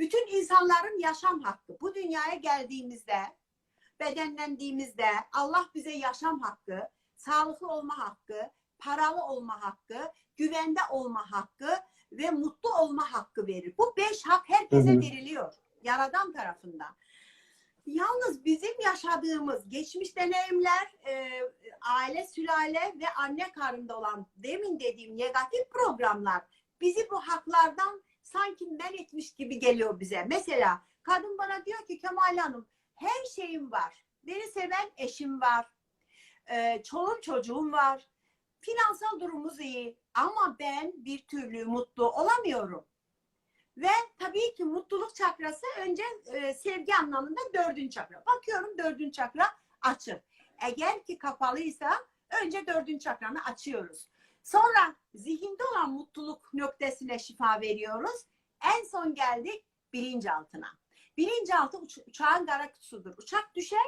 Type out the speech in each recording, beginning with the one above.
bütün insanların yaşam hakkı. Bu dünyaya geldiğimizde, bedenlendiğimizde Allah bize yaşam hakkı, sağlıklı olma hakkı, paralı olma hakkı, güvende olma hakkı ve mutlu olma hakkı verir. Bu beş hak herkese veriliyor. Yaradan tarafından. Yalnız bizim yaşadığımız geçmiş deneyimler, e, aile, sülale ve anne karnında olan demin dediğim negatif programlar bizi bu haklardan sanki men etmiş gibi geliyor bize. Mesela kadın bana diyor ki Kemal Hanım her şeyim var. Beni seven eşim var. E, çoluğum çocuğum var. Finansal durumumuz iyi. Ama ben bir türlü mutlu olamıyorum. Ve tabii ki mutluluk çakrası önce e, sevgi anlamında dördüncü çakra. Bakıyorum dördüncü çakra açık. Eğer ki kapalıysa önce dördüncü çakranı açıyoruz. Sonra zihinde olan mutluluk noktasına şifa veriyoruz. En son geldik bilinçaltına. Bilinçaltı uç, uçağın kara kutusudur. Uçak düşer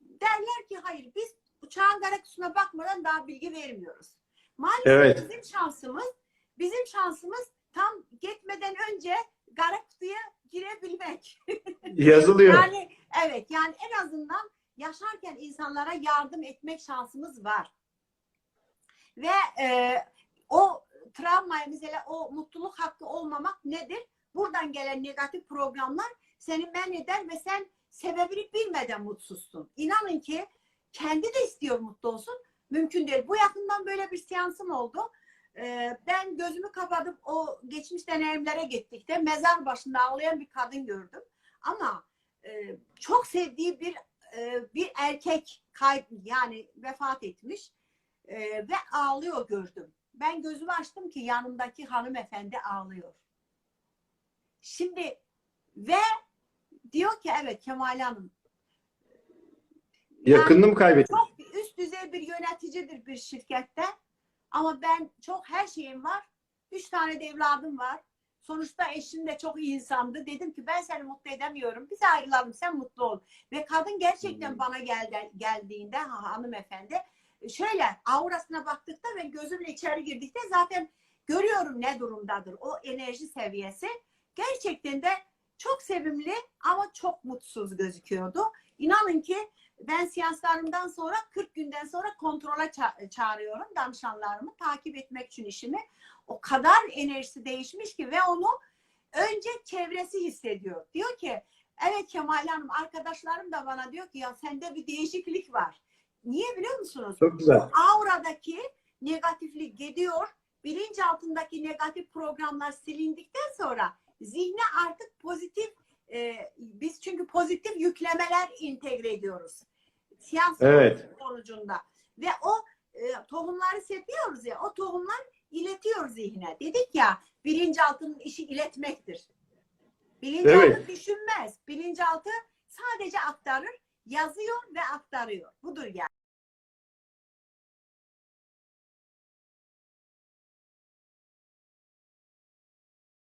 derler ki hayır biz uçağın kara kutusuna bakmadan daha bilgi vermiyoruz. Maalesef Evet. bizim şansımız bizim şansımız tam gitmeden önce kara kutuya girebilmek. Yazılıyor. Yani evet yani en azından yaşarken insanlara yardım etmek şansımız var. Ve e, o travmaya mesela o mutluluk hakkı olmamak nedir? Buradan gelen negatif programlar seni men eder ve sen sebebini bilmeden mutsuzsun. İnanın ki kendi de istiyor mutlu olsun. Mümkün değil. Bu yakından böyle bir seansım oldu. Ee, ben gözümü kapatıp o geçmiş deneyimlere gittik de mezar başında ağlayan bir kadın gördüm. Ama e, çok sevdiği bir e, bir erkek kayıp yani vefat etmiş e, ve ağlıyor gördüm. Ben gözümü açtım ki yanımdaki hanımefendi ağlıyor. Şimdi ve diyor ki evet Kemal Hanım Yakınını mı kaybettin? çok üst düzey bir yöneticidir bir şirkette. Ama ben çok her şeyim var. Üç tane de evladım var. Sonuçta eşim de çok iyi insandı. Dedim ki ben seni mutlu edemiyorum. Biz ayrılalım sen mutlu ol. Ve kadın gerçekten Hmm. bana geldi, geldiğinde ha, hanımefendi şöyle aurasına baktıkta ve gözümle içeri girdikte zaten görüyorum ne durumdadır. O enerji seviyesi gerçekten de çok sevimli ama çok mutsuz gözüküyordu. İnanın ki ben seanslarımdan sonra 40 günden sonra kontrole ça- çağırıyorum danışanlarımı takip etmek için işimi. O kadar enerjisi değişmiş ki ve onu önce çevresi hissediyor. Diyor ki evet Kemal Hanım arkadaşlarım da bana diyor ki ya sende bir değişiklik var. Niye biliyor musunuz? Çok güzel. auradaki negatiflik gidiyor. Bilinç altındaki negatif programlar silindikten sonra zihne artık pozitif e, biz çünkü pozitif yüklemeler entegre ediyoruz. Siyah Evet. sonucunda. Ve o e, tohumları sepiyoruz ya o tohumlar iletiyor zihne. Dedik ya bilinçaltının işi iletmektir. Bilinçaltı Evet. düşünmez. Bilinçaltı sadece aktarır, yazıyor ve aktarıyor. Budur yani.